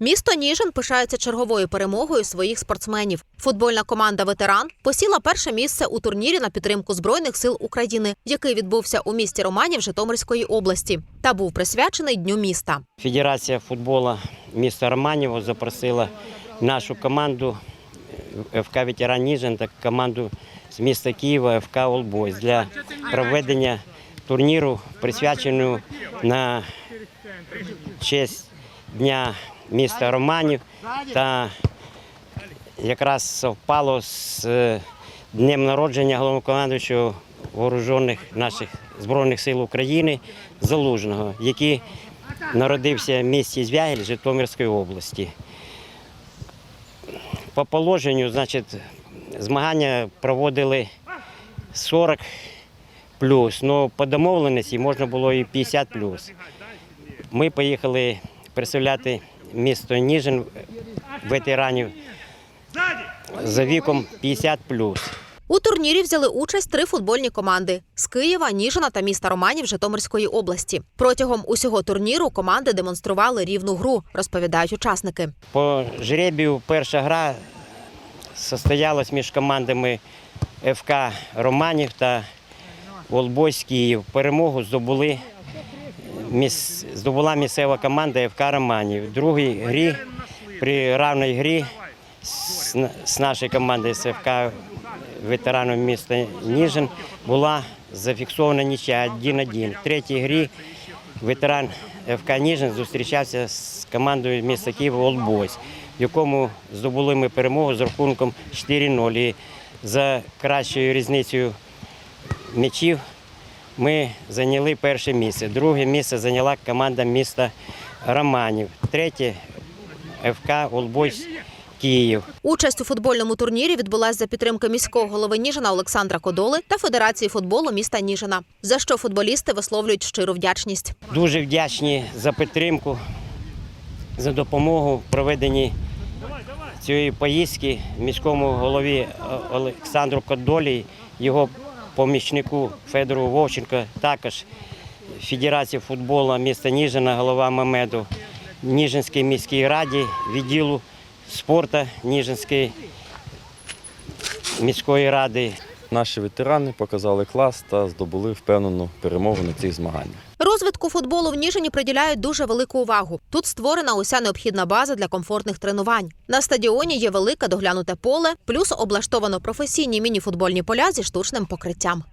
Місто Ніжин пишається черговою перемогою своїх спортсменів. Футбольна команда Ветеран посіла перше місце у турнірі на підтримку Збройних сил України, який відбувся у місті Романів Житомирської області, та був присвячений Дню міста. Федерація футболу міста Романєво запросила нашу команду е, ФК Ветеран Ніжин та команду з міста Києва ФК Олбойс для проведення турніру, присвяченого на честь Дня міста Романів та якраз совпало з е, днем народження головнокомандуючого вооружених наших Збройних сил України Залужного, який народився в місті Звягель Житомирської області. По положенню, значить, змагання проводили 40 плюс, але по домовленості можна було і 50 плюс. Ми поїхали представляти місто Ніжин ветеранів за віком 50 плюс. У турнірі взяли участь три футбольні команди з Києва, Ніжина та міста Романів Житомирської області. Протягом усього турніру команди демонстрували рівну гру, розповідають учасники. По жребію перша гра состоялась між командами ФК Романів та Волбойсь Київ. Перемогу здобули здобула місцева команда ФК Романів. Другій грі при равній грі з, з нашої команди з ФК ветеранів міста Ніжин була зафіксована нічия 1-1. В третій грі ветеран ФК Ніжин зустрічався з командою міста Києва «Олдбойс», в якому здобули ми перемогу з рахунком 4-0. І за кращою різницею м'ячів ми зайняли перше місце. Друге місце зайняла команда міста Романів. Третє ФК «Олдбойс» Київ. Участь у футбольному турнірі відбулася за підтримки міського голови Ніжина Олександра Кодоли та Федерації футболу міста Ніжина, за що футболісти висловлюють щиру вдячність. Дуже вдячні за підтримку, за допомогу в проведенні цієї поїздки міському голові Олександру Кодолі, його помічнику Федору Вовченко, також Федерації футболу міста Ніжина, голова Мамеду, Ніжинській міській раді, відділу спорту Ніжинської міської ради. Наші ветерани показали клас та здобули впевнену перемогу на цих змаганнях. Розвитку футболу в Ніжині приділяють дуже велику увагу. Тут створена уся необхідна база для комфортних тренувань. На стадіоні є велике доглянуте поле, плюс облаштовано професійні міні-футбольні поля зі штучним покриттям.